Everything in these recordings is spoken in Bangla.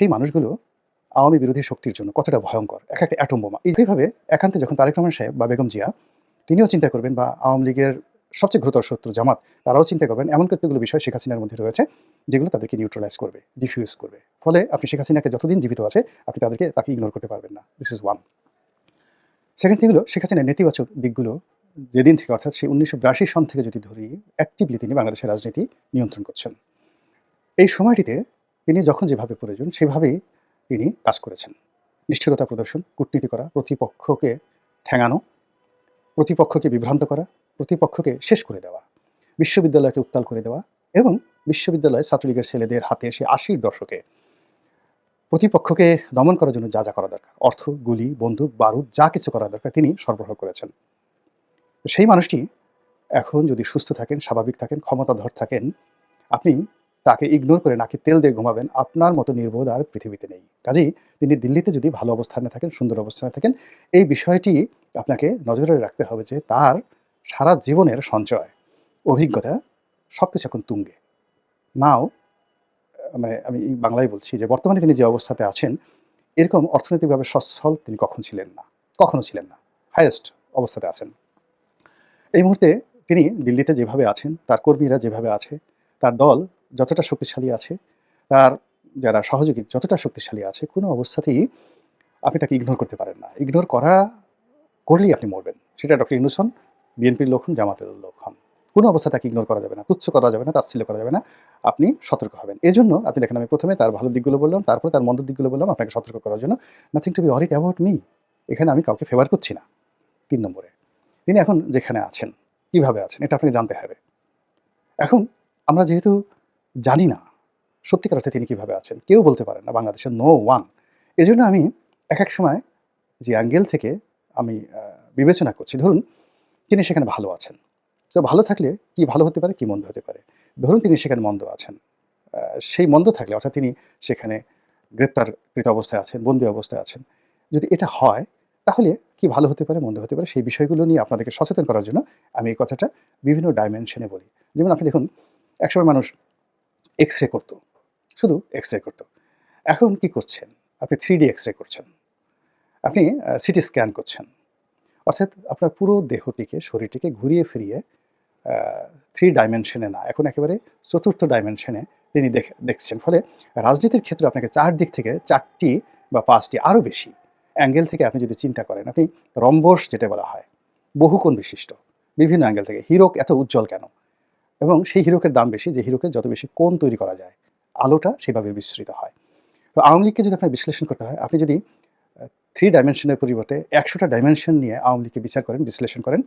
সেই মানুষগুলো আওয়ামী বিরোধী শক্তির জন্য কতটা ভয়ঙ্কর, এক একটা অ্যাটম বোমা। এইভাবে একান্তে যখন তারেক রহমান সাহেব বা বেগম জিয়া, তিনিও চিন্তা করবেন বা আওয়ামী লীগের সবচেয়ে ঘোরতর শত্রু জামাত, তারাও চিন্তা করবেন এমন কতগুলো বিষয় শেখ হাসিনার মধ্যে রয়েছে, যেগুলো তাদেরকে নিউট্রালাইজ করবে ডিফিউজ করবে। ফলে আপনি শেখ হাসিনাকে যতদিন জীবিত আছে, আপনি তাদেরকে তাকে ইগনোর করতে পারবেন না। This is one second thing হলো, শেখ হাসিনার নেতিবাচক দিকগুলো যেদিন থেকে, অর্থাৎ সেই উনিশশো বিরাশি সন থেকে যদি ধরি অ্যাক্টিভলি তিনি বাংলাদেশের রাজনীতি নিয়ন্ত্রণ করছেন। এই সময়টিতে তিনি যখন যেভাবে প্রয়োজন, সেভাবেই তিনি কাজ করেছেন। নিষ্ঠুরতা প্রদর্শন, কূটনীতি করা, প্রতিপক্ষকে ঠেঙানো, প্রতিপক্ষকে বিভ্রান্ত করা, প্রতিপক্ষকে শেষ করে দেওয়া, বিশ্ববিদ্যালয়কে উত্তাল করে দেওয়া এবং বিশ্ববিদ্যালয়ে ছাত্রলীগের ছেলেদের হাতে এসে আশির দশকে প্রতিপক্ষকে দমন করার জন্য যা যা করা দরকার, অর্থ, গুলি, বন্দুক, বারুদ, যা কিছু করা দরকার তিনি সরবরাহ করেছেন। সেই মানুষটি এখন যদি সুস্থ থাকেন, স্বাভাবিক থাকেন, ক্ষমতাধর থাকেন, আপনি তাকে ইগনোর করে নাকি তেল দিয়ে ঘুমাবেন, আপনার মতো নির্বোধ আর পৃথিবীতে নেই। কাজেই তিনি দিল্লিতে যদি ভালো অবস্থানে থাকেন, সুন্দর অবস্থানে থাকেন, এই বিষয়টি আপনাকে নজরে রাখতে হবে যে তার সারা জীবনের সঞ্চয়, অভিজ্ঞতা সব কিছু এখন তুঙ্গে। নাও মানে আমি বাংলায় বলছি যে বর্তমানে তিনি যে অবস্থাতে আছেন, এরকম অর্থনৈতিকভাবে সচ্ছল তিনি কখন ছিলেন না, কখনো ছিলেন না হায়েস্ট অবস্থাতে আছেন। এই মুহূর্তে তিনি দিল্লিতে যেভাবে আছেন, তার কর্মীরা যেভাবে আছে, তার দল যতটা শক্তিশালী আছে তার যারা সহযোগী যতটা শক্তিশালী আছে, কোনো অবস্থাতেই আপনি তাকে ইগনোর করতে পারেন না। ইগনোর করা করলেই আপনি মরবেন। সেটা ডক্টর ইউনুস হন বিএনপির লোক হন, জামাতের লোক হন। কোনো অবস্থা তাকে ইগনোর করা যাবে না, তুচ্ছ করা যাবে না, তাচ্ছিল্য করা যাবে না, আপনি সতর্ক হবেন। এই জন্য আপনি দেখেন, আমি প্রথমে তার ভালো দিকগুলো বললাম, তারপরে তার মন্দ দিকগুলো বললাম, আপনাকে সতর্ক করার জন্য। Nothing to be worried about me এখানে আমি কাউকে ফেভার করছি না। তিন নম্বরে, তিনি এখন যেখানে আছেন, কীভাবে আছেন, এটা আপনাকে জানতে হবে। এখন আমরা যেহেতু জানি না। সত্যিকার অর্থে তিনি কীভাবে আছেন, কেউ বলতে পারেন না, বাংলাদেশের নো ওয়ান জন্য আমি এক এক সময় যে অ্যাঙ্গেল থেকে আমি বিবেচনা করছি, ধরুন তিনি সেখানে ভালো আছেন। তো ভালো থাকলে কি ভালো হতে পারে, কি মন্দ হতে পারে? ধরুন তিনি সেখানে মন্দ আছেন সেই মন্দ থাকলে, অর্থাৎ তিনি সেখানে গ্রেপ্তারকৃত অবস্থায় আছেন, বন্দি অবস্থায় আছেন, যদি এটা হয়, তাহলে কি ভালো হতে পারে, মন্দ হতে পারে, সেই বিষয়গুলো নিয়ে আপনাদেরকে সচেতন করার জন্য আমি এই কথাটা বিভিন্ন ডাইমেনশনে বলি। যেমন আপনি দেখুন, একসময় মানুষ এক্স রে করতো। শুধু এক্স রে করতো। এখন কি করছেন? আপনি থ্রি ডি এক্স রে করছেন। আপনি সিটি স্ক্যান করছেন। অর্থাৎ আপনার পুরো দেহটিকে, শরীরটিকে ঘুরিয়ে ফিরিয়ে থ্রি ডাইমেনশনে না, এখন একেবারে চতুর্থ ডাইমেনশনে তিনি দেখ- দেখছেন। ফলে রাজনীতির ক্ষেত্রে আপনাকে চার দিক থেকে চারটি বা পাঁচটি আরও বেশি অ্যাঙ্গেল থেকে আপনি যদি চিন্তা করেন, আপনি রম্বস যেটা বলা হয়, বহুকোণ বিশিষ্ট। বিভিন্ন অ্যাঙ্গেল থেকে। হিরোক এত উজ্জ্বল কেন? এবং সেই হিরোকের দাম বেশি, যে হিরোকে যত বেশি কোণ তৈরি করা যায়, আলোটা সেভাবে বিস্তৃত হয়। তো আওয়ামী লীগকে যদি আপনার বিশ্লেষণ করতে হয়, আপনি যদি থ্রি ডাইমেনশনের পরিবর্তে একশোটা ডাইমেনশন নিয়ে আওয়ামী লীগকে বিচার করেন, বিশ্লেষণ করেন,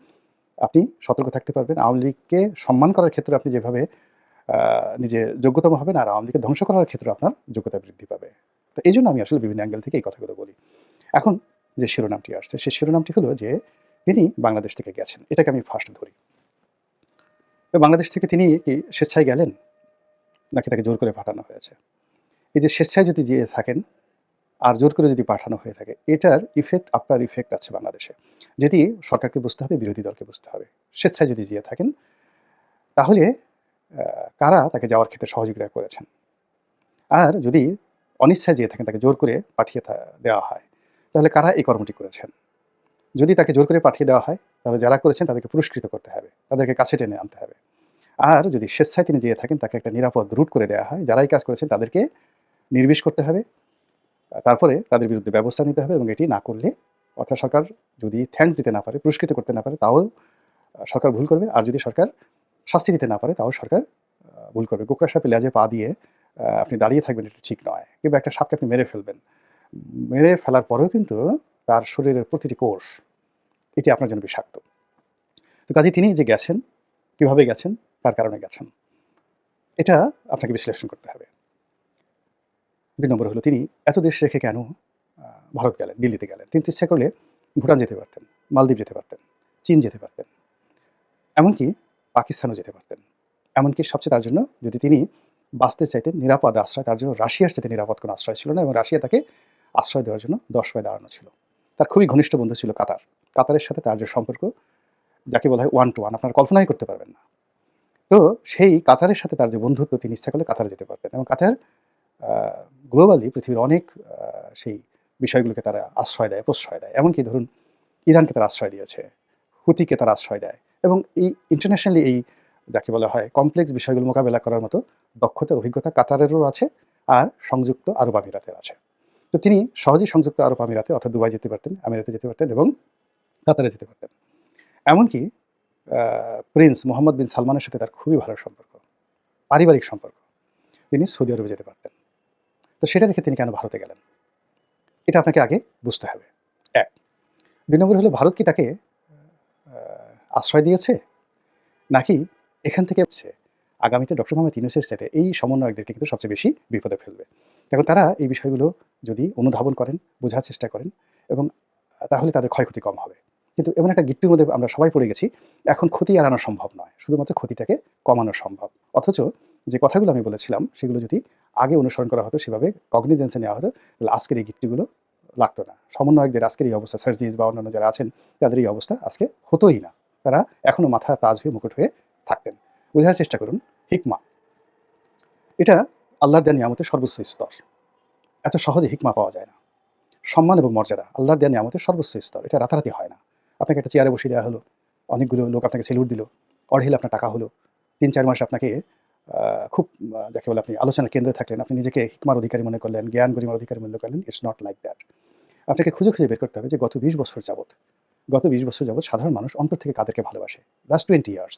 আপনি সতর্ক থাকতে পারবেন। আওয়ামী লীগকে সম্মান করার ক্ষেত্রে আপনি যেভাবে নিজে যোগ্যতম হবেন আর আওয়ামী লীগকে ধ্বংস করার ক্ষেত্রে আপনার যোগ্যতা বৃদ্ধি পাবে। তো এই জন্য আমি আসলে বিভিন্ন অ্যাঙ্গেল থেকে এই কথাগুলো বলি। এখন যে শিরোনামটি আসছে, সেই শিরোনামটি হলো যে, তিনি বাংলাদেশ থেকে গেছেন। এটাকে আমি ফার্স্ট ধরি। বাংলাদেশ থেকে তিনি কি স্বেচ্ছায় গেলেন? নাকি তাকে জোর করে পাঠানো হয়েছে? এই যে স্বেচ্ছায় যদি যেয়ে থাকেন, আর জোর করে যদি পাঠানো হয়ে থাকে, এটার ইফেক্ট আপনার ইফেক্ট আছে বাংলাদেশে। যেটি সরকারকে বুঝতে হবে, বিরোধী দলকে বুঝতে হবে। স্বেচ্ছায় যদি যেয়ে থাকেন, তাহলে কারা তাকে যাওয়ার ক্ষেত্রে সহযোগিতা করেছেন? আর যদি অনিচ্ছায় যেয়ে থাকেন, তাকে জোর করে পাঠিয়ে দেওয়া হয়, তাহলে কারা এই কর্মটি করেছেন? যদি তাকে জোর করে পাঠিয়ে দেওয়া হয়, তাহলে যারা করেছেন তাদেরকে পুরস্কৃত করতে হবে, তাদেরকে কাছে টেনে আনতে হবে। আর যদি স্বেচ্ছায় তিনি যেয়ে থাকেন, তাকে একটা নিরাপদ রুট করে দেওয়া হয়, যারাই কাজ করেছেন তাদেরকে নির্বিষ করতে হবে, তারপরে তাদের বিরুদ্ধে ব্যবস্থা নিতে হবে এবং এটি না করলে অর্থাৎ সরকার যদি থ্যাঙ্কস দিতে না পারে, পুরস্কৃত করতে না পারে, তাও সরকার ভুল করবে, আর যদি সরকার শাস্তি দিতে না পারে, তাও সরকার ভুল করবে। গোকরা সাপে লেজে পা দিয়ে আপনি দাঁড়িয়ে থাকবেন এটা ঠিক নয়। কিংবা একটা সাপকে আপনি মেরে ফেলবেন। মেরে ফেলার পরেও কিন্তু তার শরীরের প্রতিটি কোষ, এটি আপনার জন্য বিষাক্ত। তো কাজে তিনি যে গেছেন, কীভাবে গেছেন, তার কারণে গেছেন, এটা আপনাকে বিশ্লেষণ করতে হবে। দুই নম্বর হলো তিনি এত দেশ রেখে কেন ভারত গেলেন, দিল্লিতে গেলেন? তিনি ইচ্ছা করলে ভুটান যেতে পারতেন, মালদ্বীপ যেতে পারতেন, চীন যেতে পারতেন, এমনকি পাকিস্তানও যেতে পারতেন। এমনকি সবচেয়ে তার জন্য যদি তিনি বাঁচতে চাইতেন, নিরাপদ আশ্রয়, তার জন্য রাশিয়ার সাথে নিরাপদ কোনো আশ্রয় ছিল না এবং রাশিয়া তাকে আশ্রয় দেওয়ার জন্য দশ পায়ে দাঁড়ানো ছিল। তার খুবই ঘনিষ্ঠ বন্ধু ছিল কাতার। কাতারের সাথে তার যে সম্পর্ক, যাকে বলা হয় ওয়ান টু ওয়ান আপনারা কল্পনাই করতে পারবেন না। তো সেই কাতারের সাথে তার যে বন্ধুত্ব, তিনি ইচ্ছা করলে কাতারে যেতে পারতেন এবং কাতার গ্লোবালি পৃথিবীর অনেক সেই বিষয়গুলোকে তারা আশ্রয় দেয়, প্রশ্রয় দেয়। এমনকি ধরুন ইরানকে তারা আশ্রয় দিয়েছে, হুতিকে তারা আশ্রয় দেয় এবং এই ইন্টারন্যাশনালি এই যাকে বলা হয় কমপ্লেক্স বিষয়গুলো মোকাবেলা করার মতো দক্ষতা, অভিজ্ঞতা কাতারেরও আছে আর সংযুক্ত আরব আমিরাতের আছে। তো তিনি সহজেই সংযুক্ত আরব আমিরাতে, অর্থাৎ দুবাই যেতে পারতেন, আমিরাতে যেতে পারতেন এবং কাতারে যেতে পারতেন। এমনকি প্রিন্স মোহাম্মদ বিন সালমানের সাথে তার খুবই ভালো সম্পর্ক, পারিবারিক সম্পর্ক। তিনি সৌদি আরবে যেতে পারতেন। তো সেটা দেখে তিনি কেন ভারতে গেলেন? এটা আপনাকে আগে বুঝতে হবে। এক, দুই নম্বর হলো, ভারত কি তাকে আশ্রয় দিয়েছে? নাকি এখান থেকে আগামীতে ডক্টর মোহাম্মদ ইউনুসের সাথে এই সমন্বয়কদেরকে কিন্তু সবচেয়ে বেশি বিপদে ফেলবে। এখন তারা এই বিষয়গুলো যদি অনুধাবন করেন, বোঝার চেষ্টা করেন এবং তাহলে তাদের ক্ষয়ক্ষতি কম হবে। কিন্তু এমন একটা গিট্টুর মধ্যে আমরা সবাই পড়ে গেছি, এখন ক্ষতি এড়ানো সম্ভব নয়, শুধুমাত্র ক্ষতিটাকে কমানো সম্ভব। অথচ যে কথাগুলো আমি বলেছিলাম, সেগুলো যদি আগে অনুসরণ করা হতো, সেভাবে কগনিজেন্সে নেওয়া হতো, তাহলে আজকের এই গিট্টুগুলো লাগতো না। সমন্বয়কদের আজকের এই অবস্থা, সার্জিস বা অন্যান্য যারা আছেন, তাদের এই অবস্থা আজকে হতোই না। তারা এখনও মাথা তাজ হয়ে মুকুট হয়ে থাকতেন। বোঝার চেষ্টা করুন হিকমা। এটা আল্লাহর দেয়া নিয়ামতের সর্বোচ্চ স্তর। এত সহজে হিকমা পাওয়া যায় না। সম্মান এবং মর্যাদা আল্লাহর দেয়া নিয়ামতের সর্বোচ্চ স্তর। এটা রাতারাতি হয় না। আপনাকে একটা চেয়ারে বসিয়ে দেওয়া হলো। অনেকগুলো লোক আপনাকে সেলুট দিল। অঢেল আপনার টাকা হলো। তিন, চার মাস আপনাকে খুব যাকে বলে আপনি আলোচনার কেন্দ্রে থাকলেন। আপনি নিজেকে হিকমার অধিকারী মনে করলেন জ্ঞান গরিমার অধিকারী মনে করলেন। ইটস নট লাইক দ্যাট আপনাকে খুঁজে খুঁজে বের করতে হবে যে গত বিশ বছর যাবত গত বিশ বছর যাবত সাধারণ মানুষ অন্তর থেকে কাদেরকে ভালোবাসে? লাস্ট টোয়েন্টি ইয়ার্স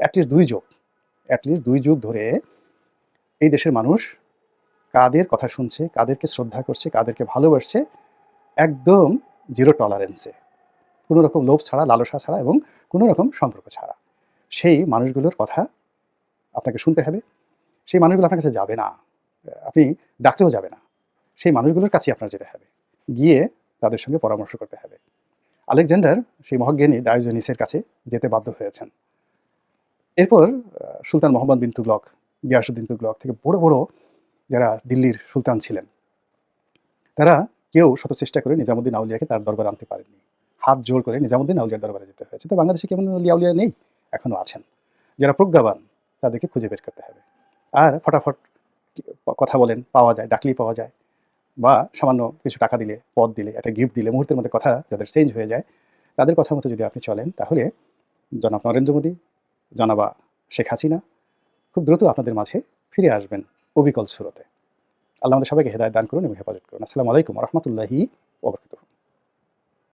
অ্যাটলিস্ট দুই যুগ। অ্যাটলিস্ট দুই যুগ ধরে এই দেশের মানুষ কাদের কথা শুনছে, কাদেরকে শ্রদ্ধা করছে, কাদেরকে ভালোবাসছে, একদম জিরো টলারেন্সে কোনো রকম লোভ ছাড়া, লালসা ছাড়া এবং কোনো রকম সম্পর্ক ছাড়া। সেই মানুষগুলোর কথা আপনাকে শুনতে হবে। সেই মানুষগুলো আপনার কাছে যাবে না। আপনি ডাকতেও যাবে না। সেই মানুষগুলোর কাছেই আপনার যেতে হবে। গিয়ে তাদের সঙ্গে পরামর্শ করতে হবে। আলেকজান্ডার, সেই মহাজ্ঞানী ডায়োজনিসের কাছে যেতে বাধ্য হয়েছেন। এরপর সুলতান মোহাম্মদ বিন তুগলক গিয়াসুদ্দিন তুগলক থেকে বড় বড় যারা দিল্লির সুলতান ছিলেন, তারা কেউ শত চেষ্টা করে নিজামুদ্দিন আউলিয়াকে তার দরবার আনতে পারেননি। হাত জোর করে নিজামুদ্দিন আউলিয়ার দরবারে যেতে হয়েছে। তো বাংলাদেশে কেমন আউলিয়া নেই? এখনও আছেন। যারা প্রজ্ঞাবান, তাদেরকে খুঁজে বের করতে হবে। আর ফটাফট কথা বলেন, পাওয়া যায়, ডাকলেই পাওয়া যায়, বা সামান্য কিছু টাকা দিলে, পদ দিলে, একটা গিফট দিলে, মুহূর্তের মধ্যে কথা যাদের চেঞ্জ হয়ে যায়, তাদের কথা মতো যদি আপনি চলেন, তাহলে জনাব নরেন্দ্র মোদী জনাবা শেখ হাসিনা, খুব দ্রুত আপনাদের মাঝে ফিরে আসবেন অবিকল সুরতে। আল্লাহ আমাদের সবাইকে হেদায় দান করুন এবং হেফাজত করুন। আসসালামু আলাইকুম রহমতুল্লাহি ওবরকাতুহ